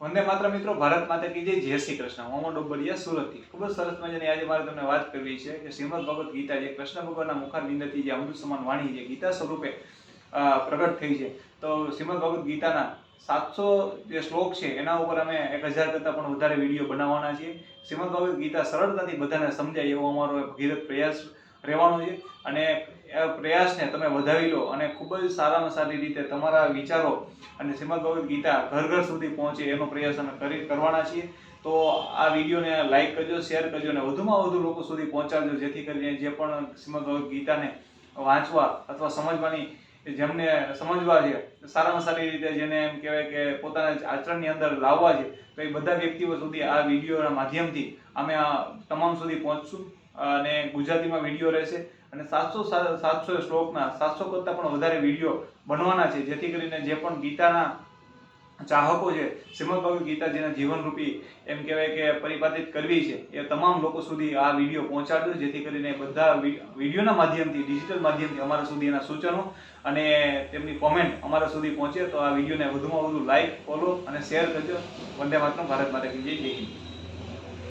વંદે માત્ર મિત્રો, ભારત માતા કી જય જય શ્રી કૃષ્ણ. મોમો ડોબરિયા, સુરતથી. ખૂબ જ સરસ મજાની આજે મારે તમને વાત કરવી છે કે શ્રીમદ ભગવદ ગીતા જે કૃષ્ણ ભગવાનના મુખારબિંદથી જે અમૃત સમાન વાણી જે ગીતા સ્વરૂપે પ્રગટ થઈ છે. તો શ્રીમદ ભગવદ્ ગીતાના સાતસો જે શ્લોક છે, એના ઉપર અમે એક હજાર કરતાં પણ વધારે વીડિયો બનાવવાના છીએ. શ્રીમદ ભગવદ ગીતા સરળતાથી બધાને સમજાય એવો અમારો ભગીરથ પ્રયાસ રહેવાનો છે. અને પ્રયાસને તમે વધાવી લો અને ખૂબ જ સારામાં સારી રીતે તમારા વિચારો અને શ્રીમદ ભગવદ્ ગીતા ઘર ઘર સુધી પહોંચે એનો પ્રયાસ અમે કરી કરવાના છીએ. તો આ વિડીયોને લાઈક કરજો, શેર કરજો અને વધુમાં વધુ લોકો સુધી પહોંચાડજો, જેથી કરીને જે પણ શ્રીમદ ભગવદ્ ગીતાને વાંચવા અથવા સમજવાની, જેમને સમજવા છે, સારામાં સારી રીતે જેને એમ કહેવાય કે પોતાના આચરણની અંદર લાવવા છે, તો એ બધા વ્યક્તિઓ સુધી આ વિડીયોના માધ્યમથી અમે આ તમામ સુધી પહોંચશું. અને ગુજરાતીમાં વીડિયો રહેશે. અને સાતસો સાતસો શ્લોકના, સાતસો કરતાં પણ વધારે વીડિયો બનવાના છે, જેથી કરીને જે પણ ગીતાના ચાહકો છે, શ્રીમદ ભગવદ ગીતા જેના જીવનરૂપી, એમ કહેવાય કે પરિપાલિત કરવી છે, એ તમામ લોકો સુધી આ વીડિયો પહોંચાડજો, જેથી કરીને બધા વિડીયોના માધ્યમથી, ડિજિટલ માધ્યમથી અમારા સુધી એના સૂચનો અને તેમની કોમેન્ટ અમારા સુધી પહોંચે, તો આ વિડીયોને વધુમાં વધુ લાઇક ફોલો અને શેર કરજો. વંદે માતરમ, ભારત માતા જય જય